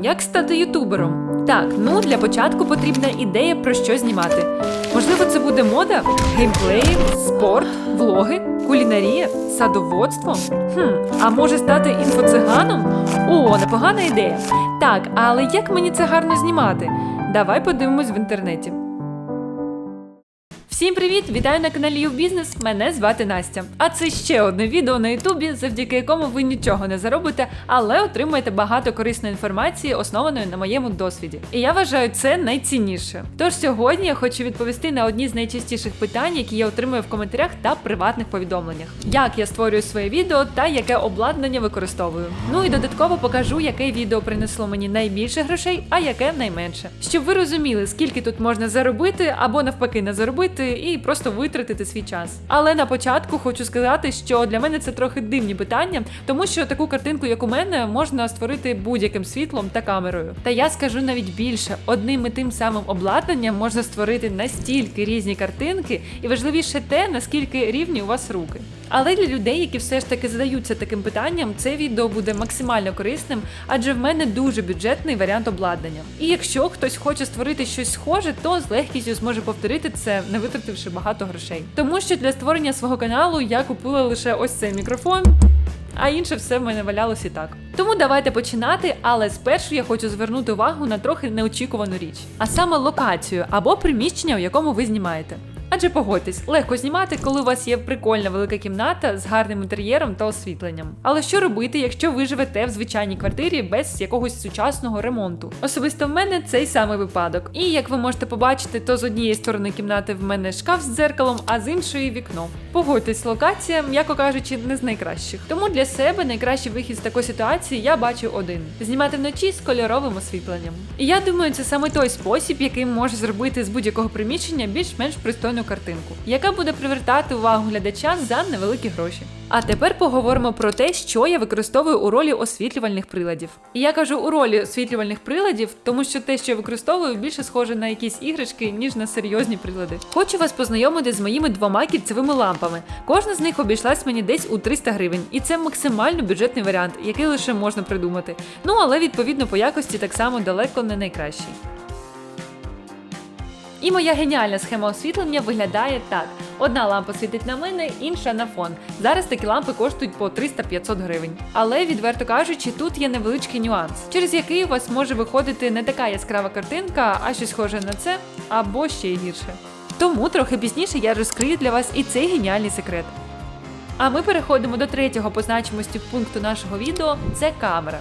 Як стати ютубером? Так, ну для початку потрібна ідея про що знімати. Можливо, це буде мода, геймплеї, спорт, влоги, кулінарія, садоводство. Хм, а може стати інфоциганом? О, непогана ідея. Так, але як мені це гарно знімати? Давай подивимось в інтернеті. Всім привіт! Вітаю на каналі YouBusiness. Мене звати Настя. А це ще одне відео на Ютубі, завдяки якому ви нічого не заробите, але отримаєте багато корисної інформації, основаної на моєму досвіді. І я вважаю це найцінніше. Тож сьогодні я хочу відповісти на одні з найчастіших питань, які я отримую в коментарях та приватних повідомленнях. Як я створюю своє відео та яке обладнання використовую. Ну і додатково покажу, яке відео принесло мені найбільше грошей, а яке найменше. Щоб ви розуміли, скільки тут можна заробити або навпаки не заробити і просто витратити свій час. Але на початку хочу сказати, що для мене це трохи дивні питання, тому що таку картинку, як у мене, можна створити будь-яким світлом та камерою. Та я скажу навіть більше: одним і тим самим обладнанням можна створити настільки різні картинки, і важливіше те, наскільки рівні у вас руки. Але для людей, які все ж таки задаються таким питанням, це відео буде максимально корисним, адже в мене дуже бюджетний варіант обладнання. І якщо хтось хоче створити щось схоже, то з легкістю зможе повторити це, не витративши багато грошей. Тому що для створення свого каналу я купила лише ось цей мікрофон. А інше все в мене валялось і так. Тому давайте починати, але спершу я хочу звернути увагу на трохи неочікувану річ, а саме локацію або приміщення, в якому ви знімаєте. Адже погодьтесь, легко знімати, коли у вас є прикольна велика кімната з гарним інтер'єром та освітленням. Але що робити, якщо ви живете в звичайній квартирі без якогось сучасного ремонту? Особисто в мене цей самий випадок. І як ви можете побачити, то з однієї сторони кімнати в мене шкаф з дзеркалом, а з іншої вікно. Погодьтесь, локація, м'яко кажучи, не з найкращих. Тому для себе найкращий вихід з такої ситуації я бачу один: знімати вночі з кольоровим освітленням. І я думаю, це саме той спосіб, який може зробити з будь-якого приміщення більш-менш пристойну картинку, яка буде привертати увагу глядача за невеликі гроші. А тепер поговоримо про те, що я використовую у ролі освітлювальних приладів. І я кажу у ролі освітлювальних приладів, тому що те, що я використовую, більше схоже на якісь іграшки, ніж на серйозні прилади. Хочу вас познайомити з моїми двома кільцевими лампами. Кожна з них обійшлась мені десь у 300 гривень, і це максимально бюджетний варіант, який лише можна придумати. Ну але відповідно по якості так само далеко не найкращий. І моя геніальна схема освітлення виглядає так: одна лампа світить на мене, інша на фон. Зараз такі лампи коштують по 300-500 гривень. Але відверто кажучи, тут є невеличкий нюанс, через який у вас може виходити не така яскрава картинка, а щось схоже на це, або ще й гірше. Тому трохи пізніше я розкрию для вас і цей геніальний секрет. А ми переходимо до третього по значимості пункту нашого відео це камера.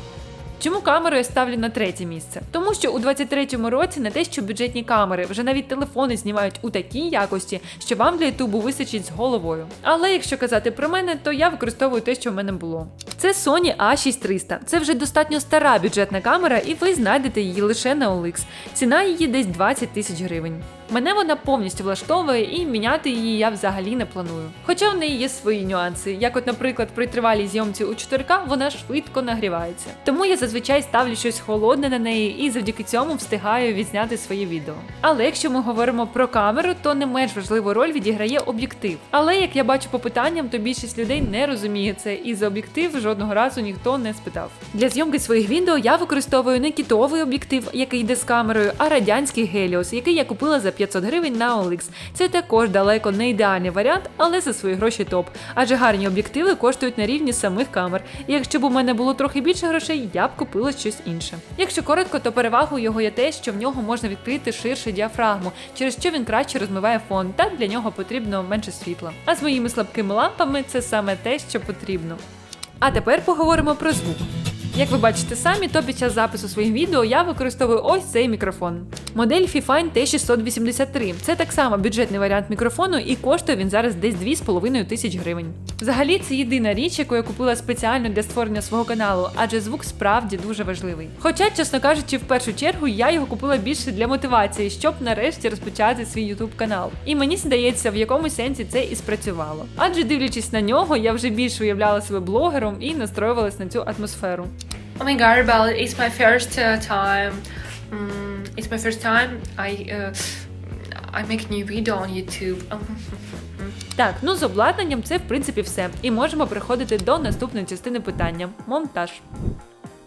Чому камеру я ставлю на третє місце? Тому що у 23-му році не те, що бюджетні камери, вже навіть телефони знімають у такій якості, що вам для ютубу вистачить з головою. Але якщо казати про мене, то я використовую те, що в мене було. Це Sony A6300. Це вже достатньо стара бюджетна камера, і ви знайдете її лише на OLX. Ціна її десь 20 тисяч гривень. Мене вона повністю влаштовує і міняти її я взагалі не планую. Хоча в неї є свої нюанси, як, от, наприклад, при тривалій зйомці у 4К вона швидко нагрівається. Тому я зазвичай ставлю щось холодне на неї і завдяки цьому встигаю відзняти своє відео. Але якщо ми говоримо про камеру, то не менш важливу роль відіграє об'єктив. Але як я бачу по питанням, то більшість людей не розуміє це, і за об'єктив жодного разу ніхто не спитав. Для зйомки своїх відео я використовую не кітовий об'єктив, який йде з камерою, а радянський Helios, який я купила за 500 гривень на OLX. Це також далеко не ідеальний варіант, але за свої гроші топ. Адже гарні об'єктиви коштують на рівні самих камер. І якщо б у мене було трохи більше грошей, я б купила щось інше. Якщо коротко, то перевагою його є те, що в нього можна відкрити ширше діафрагму, через що він краще розмиває фон, та для нього потрібно менше світла. А з моїми слабкими лампами це саме те, що потрібно. А тепер поговоримо про звук. Як ви бачите самі, то під час запису своїх відео я використовую ось цей мікрофон. Модель Fifine T683. Це так само бюджетний варіант мікрофону, і коштує він зараз десь 2,5 тисяч гривень. Взагалі, це єдина річ, яку я купила спеціально для створення свого каналу, адже звук справді дуже важливий. Хоча, чесно кажучи, в першу чергу я його купила більше для мотивації, щоб нарешті розпочати свій YouTube канал. І мені здається, в якомусь сенсі це і спрацювало. Адже дивлячись на нього, я вже більше уявляла себе блогером і настроювалась на цю атмосферу. Oh my god, Belle, it's my first uh, time. Mm, it's my first time I uh, I make new video on YouTube. Так, ну з обладнанням це в принципі все. І можемо переходити до наступної частини питання монтаж.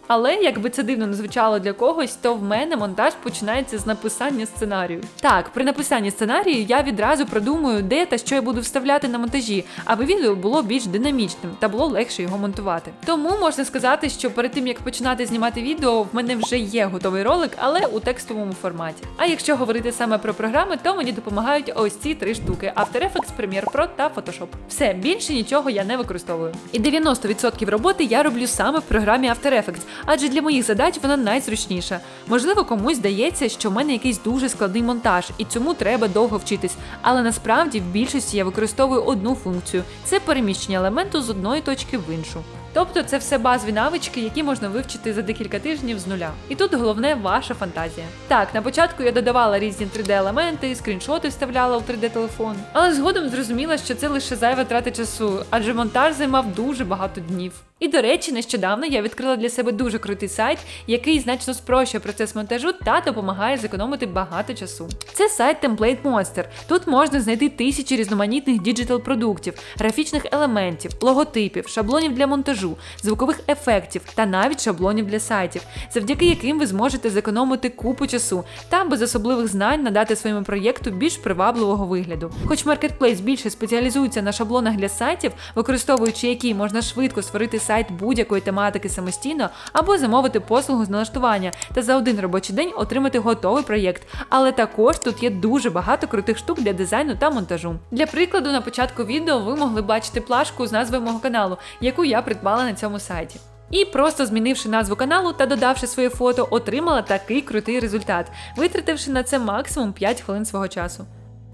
Але якби це дивно не звучало для когось, то в мене монтаж починається з написання сценарію. Так, при написанні сценарію я відразу продумую, де та що я буду вставляти на монтажі, аби відео було більш динамічним та було легше його монтувати. Тому можна сказати, що перед тим як починати знімати відео, в мене вже є готовий ролик, але у текстовому форматі. А якщо говорити саме про програми, то мені допомагають ось ці три штуки: After Effects, Premiere Pro та Photoshop. Все більше нічого я не використовую. І 90% роботи я роблю саме в програмі After Effects, адже для моїх задач вона найзручніша. Можливо, комусь здається, що в мене якийсь дуже складний монтаж, і цьому треба довго вчитись. Але насправді в більшості я використовую одну функцію це переміщення елементу з одної точки в іншу. Тобто це все базові навички, які можна вивчити за декілька тижнів з нуля. І тут головне ваша фантазія. Так, на початку я додавала різні 3D-елементи, скріншоти вставляла у 3D-телефон, але згодом зрозуміла, що це лише зайва трата часу, адже монтаж займав дуже багато днів. І до речі, нещодавно я відкрила для себе дуже крутий сайт, який значно спрощує процес монтажу та допомагає зекономити багато часу. Це сайт Template Monster. Тут можна знайти тисячі різноманітних діджитал продуктів, графічних елементів, логотипів, шаблонів для монтажу, звукових ефектів та навіть шаблонів для сайтів, завдяки яким ви зможете зекономити купу часу та без особливих знань надати своєму проєкту більш привабливого вигляду. Хоч Marketplace більше спеціалізується на шаблонах для сайтів, використовуючи які можна швидко створити сайт будь-якої тематики самостійно або замовити послугу з налаштування та за один робочий день отримати готовий проєкт. Але також тут є дуже багато крутих штук для дизайну та монтажу. Для прикладу, на початку відео ви могли бачити плашку з назвою мого каналу, яку я придбала на цьому сайті. І просто змінивши назву каналу та додавши своє фото, отримала такий крутий результат, витративши на це максимум 5 хвилин свого часу.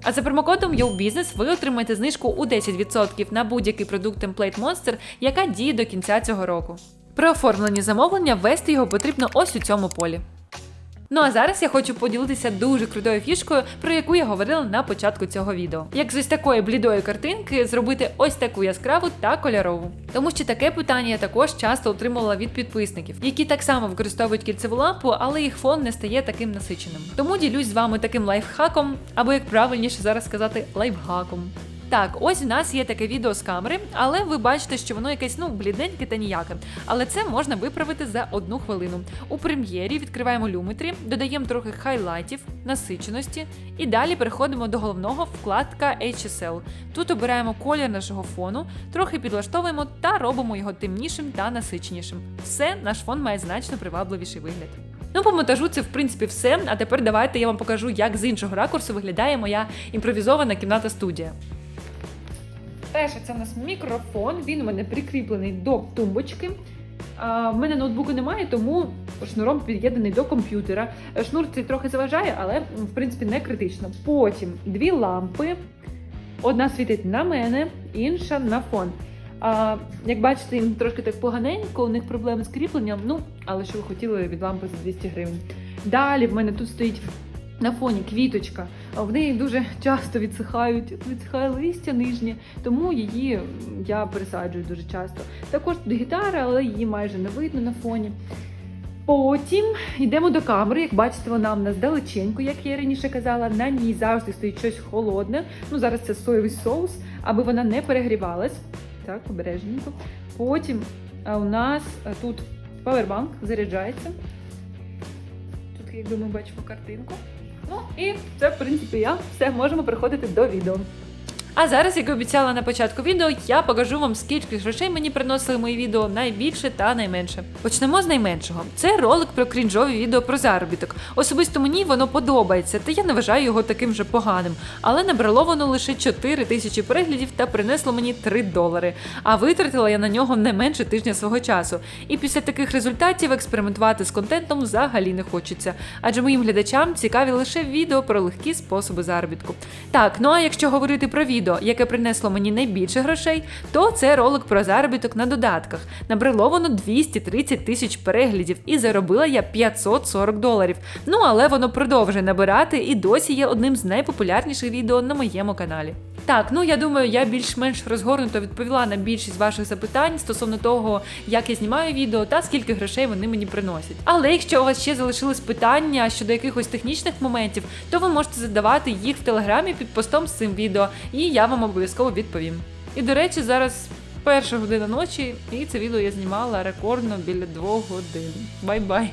А за промокодом YoBusiness ви отримаєте знижку у 10% на будь-який продукт Template Monster, яка діє до кінця цього року. При оформленні замовлення ввести його потрібно ось у цьому полі. Ну а зараз я хочу поділитися дуже крутою фішкою, про яку я говорила на початку цього відео. Як з ось такої блідої картинки зробити ось таку яскраву та кольорову. Тому що таке питання я також часто отримувала від підписників, які так само використовують кільцеву лампу, але їх фон не стає таким насиченим. Тому ділюсь з вами таким лайфхаком, або як правильніше зараз сказати, лайфхаком. Так, ось у нас є таке відео з камери, але ви бачите, що воно якесь ну бліденьке та ніяке. Але це можна виправити за одну хвилину. У прем'єрі відкриваємо люметрі, додаємо трохи хайлайтів, насиченості, і далі переходимо до головного вкладка HSL. Тут обираємо колір нашого фону, трохи підлаштовуємо та робимо його темнішим та насиченішим. Все, наш фон має значно привабливіший вигляд. Ну, по монтажу це в принципі все. А тепер давайте я вам покажу, як з іншого ракурсу виглядає моя імпровізована кімната студія. Перше, це у нас мікрофон. Він у мене прикріплений до тумбочки. В мене ноутбуку немає, тому шнуром під'єднаний до комп'ютера. Шнур цей трохи заважає, але в принципі не критично. Потім дві лампи. Одна світить на мене, інша на фон. А, як бачите, їм трошки так поганенько, у них проблеми з кріпленням. Ну, але що ви хотіли від лампи за 200 гривень. Далі в мене тут стоїть на фоні квіточка. В неї дуже часто відсихають, відсихає листя нижнє, тому її я пересаджую дуже часто. Також тут гітара, але її майже не видно на фоні. Потім йдемо до камери. Як бачите, вона в нас далеченько, як я раніше казала. На ній завжди стоїть щось холодне. Ну зараз це соєвий соус, аби вона не перегрівалась. Так, обережненько. Потім у нас тут павербанк заряджається. Тут, якби ми бачимо картинку. Ну і це, в принципі, я. Все, можемо приходити до відео. А зараз, як і обіцяла на початку відео, я покажу вам, скільки грошей мені приносили мої відео найбільше та найменше. Почнемо з найменшого. Це ролик про крінжові відео про заробіток. Особисто мені воно подобається, та я не вважаю його таким вже поганим. Але набрало воно лише 4 тисячі переглядів та принесло мені 3 долари. А витратила я на нього не менше тижня свого часу. І після таких результатів експериментувати з контентом взагалі не хочеться. Адже моїм глядачам цікаві лише відео про легкі способи заробітку. Так, ну а якщо говорити про відео, яке принесло мені найбільше грошей, то це ролик про заробіток на додатках. Набрало воно 230 тисяч переглядів і заробила я 540 доларів. Ну але воно продовжує набирати і досі є одним з найпопулярніших відео на моєму каналі. Так, ну я думаю, я більш-менш розгорнуто відповіла на більшість ваших запитань стосовно того, як я знімаю відео та скільки грошей вони мені приносять. Але якщо у вас ще залишились питання щодо якихось технічних моментів, то ви можете задавати їх в телеграмі під постом з цим відео, і я вам обов'язково відповім. І до речі, зараз Перша година ночі, і це відео я знімала рекордно біля двох годин. Бай-бай!